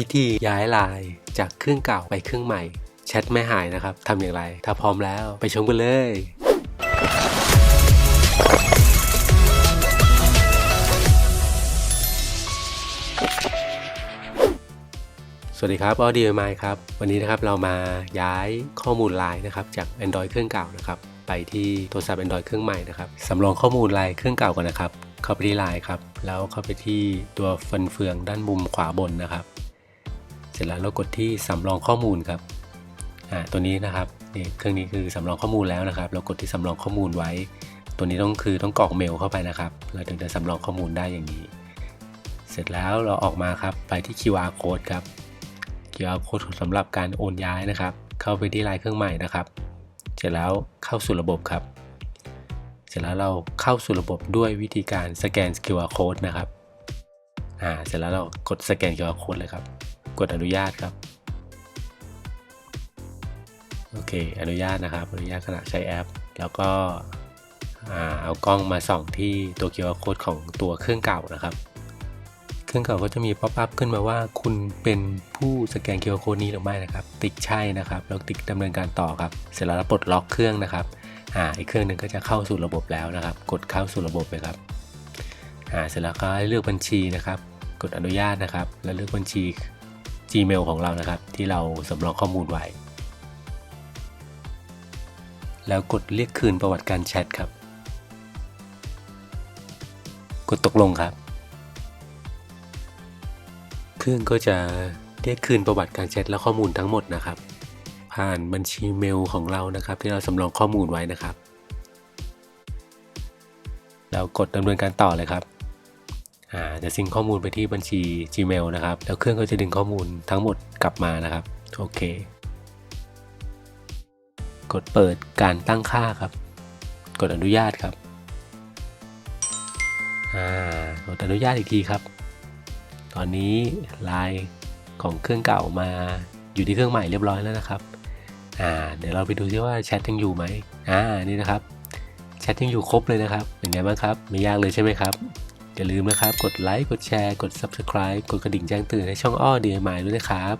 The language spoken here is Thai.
วิธีย้ายไลน์จากเครื่องเก่าไปเครื่องใหม่ แชทไม่หายนะครับทำอย่างไร ถ้าพร้อมแล้วไปชมกันเลยสวัสดีครับออดีไมครับ วันนี้นะครับเรามาย้ายข้อมูลไลน์นะครับจาก Android เครื่องเก่านะครับไปที่โทรศัพท์ Android เครื่องใหม่นะครับสำรองข้อมูลไลน์เครื่องเก่าก่อนนะครับ เข้าไปที่ไลน์ครับ แล้วเข้าไปที่ตัวฟันเฟืองด้านมุมขวาบนนะครับ เสร็จแล้วเรากดที่สำรองข้อมูลครับอ่าตัวนี้นะครับนี่เครื่องนี้คือสำรองข้อมูลแล้วนะครับ เรากดที่สำรองข้อมูลไว้ ตัวนี้ต้องคือต้องกรอกเมลเข้าไปนะครับ เราถึงจะสำรองข้อมูลได้อย่างนี้ เสร็จแล้วเราออกมาครับไปที่ QR code ครับ QR code สำหรับการโอนย้ายนะครับ เข้าไปที่ลน์เครื่องใหม่นะครับ เสร็จแล้วเข้าสู่ระบบครับ เสร็จแล้วเราเข้าสู่ระบบด้วยวิธีการสแกน QR code นะครับอ่าเสร็จแล้วเรากดสแกน QR code เลยครับ กดอนุญาตครับ โอเค อนุญาตนะครับ อนุญาตขณะใช้แอป แล้วก็เอากล้องมาส่องที่ตัว QR code ของตัวเครื่องเก่านะครับ เครื่องเก่าก็จะมีป๊อปอัพขึ้นมาว่าคุณเป็นผู้สแกน QR code นี้หรือไม่นะครับ ติ๊กใช่นะครับ แล้วติ๊กดำเนินการต่อครับ เสร็จแล้วปลดล็อกเครื่องนะครับอ่าอีกเครื่องหนึ่งก็จะเข้าสู่ระบบแล้วนะครับ กดเข้าสู่ระบบเลยครับอ่าเสร็จแล้วก็เลือกบัญชีนะครับ กดอนุญาตนะครับ แล้วเลือกบัญชี Gmail ของเรานะครับ ที่เราสำรองข้อมูลไว้ แล้วกดเรียกคืนประวัติการแชทครับ กดตกลงครับ เครื่องก็จะเรียกคืนประวัติการแชทและข้อมูลทั้งหมดนะครับ ผ่านบัญชีเมลของเรานะครับ ที่เราสำรองข้อมูลไว้นะครับเรากดดำเนินการต่อเลยครับ จะซิงข้อมูลไปที่บัญชี Gmail นะครับ แล้วเครื่องก็จะดึงข้อมูลทั้งหมดกลับมานะครับ โอเค กดเปิดการตั้งค่าครับ กดอนุญาตครับอ่ากดอนุญาตอีกทีครับ ตอนนี้ไลน์ของเครื่องเก่ามาอยู่ที่เครื่องใหม่เรียบร้อยแล้วนะครับ อ่า เดี๋ยวเราไปดูซิว่าแชทยังอยู่ไหมอ่า นี่นะครับ แชทยังอยู่ครบเลยนะครับ เป็นไงบ้างครับ ไม่ยากเลยใช่ไหมครับ อย่าลืมนะครับ กดไลค์ กดแชร์ กด Subscribe กดกระดิ่งแจ้งเตือนให้ช่องอ้อ DIY ด้วยนะครับ